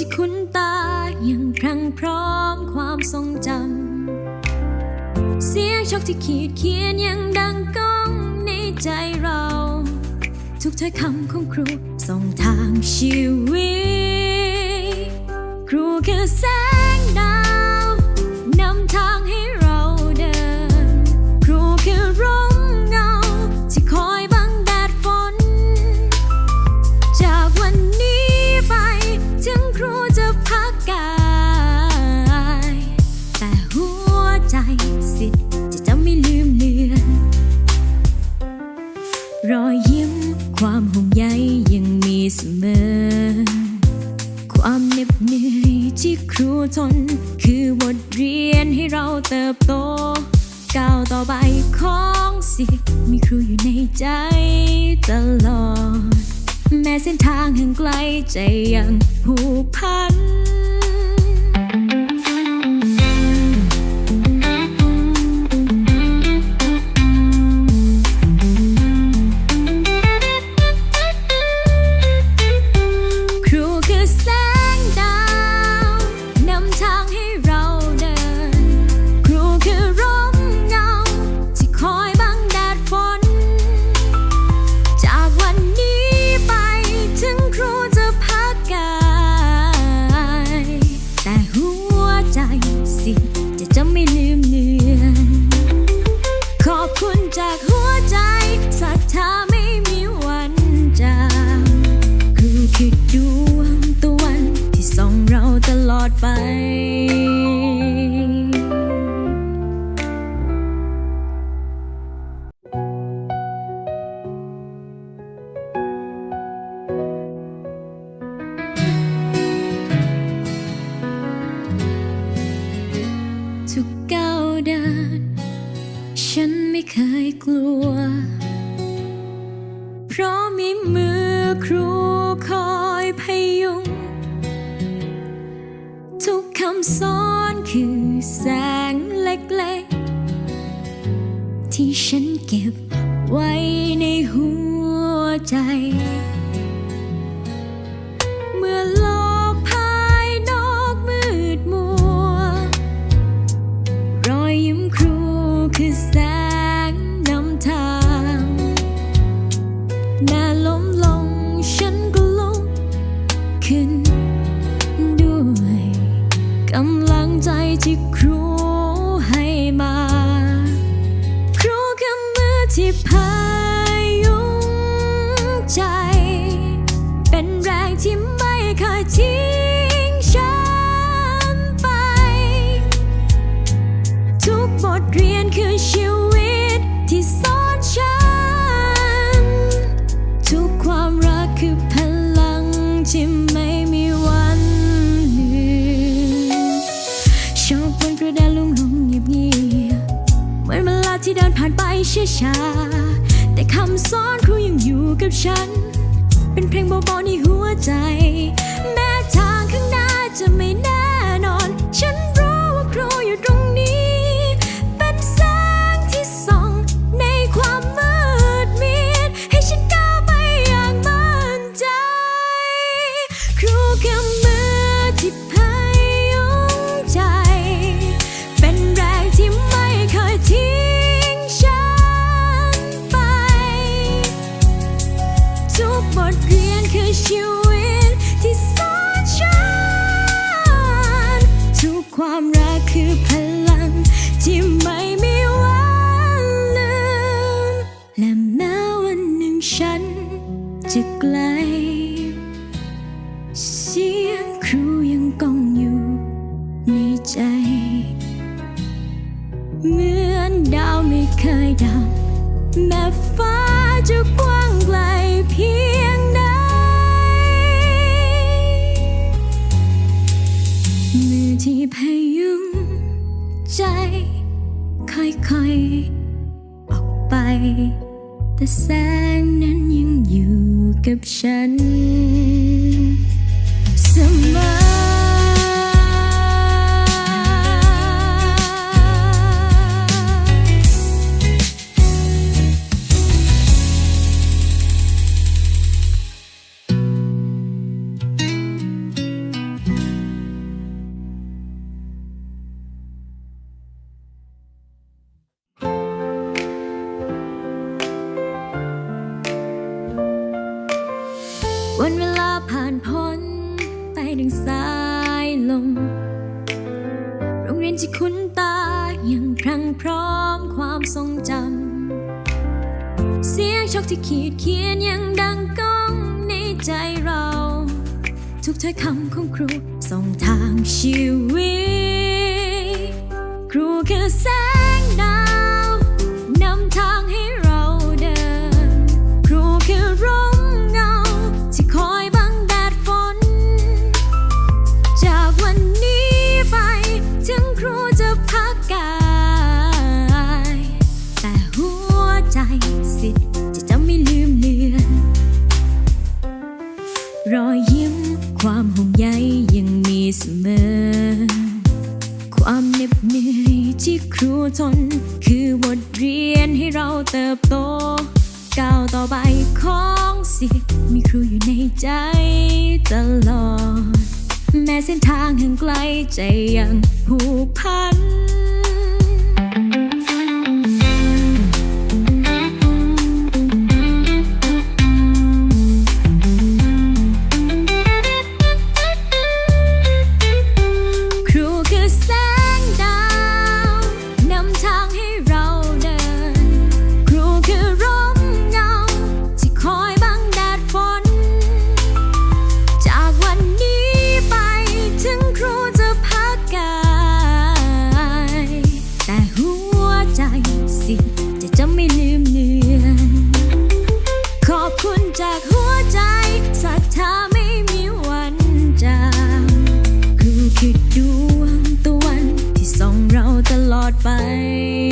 ที่คุ้นตายังครังพร้อมความทรงจำ เสียงชกที่ขีดเขียนยังดังก้องในใจเรา ทุกถ้อยคำของครูส่งทางชีวิต ความเหน็บเหนื่อยที่ครูทน คือบทเรียนให้เราเติบโต ก้าวต่อไปของสิทธิ์มีครูอยู่ในใจตลอด แม้เส้นทางห่างไกลใจยังผูกพัน ดไป ทุกก้าวเดิน ฉันไม่เคยกลัว เพราะมีมือำสอนคือแสงเล็กๆ ที่ฉันเก็บไว้ในหัวใจ กำลังใจที่ครู ช้าๆแต่คำสอนครูยังอยู่กับฉัน เป็นเพลงเบาๆในหัวใจ เคยดับ แม้ฟ้าจะกว้างไกลเพียงใด มือที่พยุงใจ ค่อยๆ ออกไป แต่แสงนั้นยังอยู่กับฉัน เสมอ ที่คุ้นตายังพรังพร้อมความทรงจำ เสียงชกที่ขีดเขียนยังดังก้องในใจเรา ทุกถ้อยคำของครูส่งทางชีวิต ที่ครูทน คือบทเรียนให้เราเติบโต ก้าวต่อไปของสิทธิ์มีครูอยู่ในใจตลอด แม้เส้นทางห่างไกลใจยังผูกพัน อดไป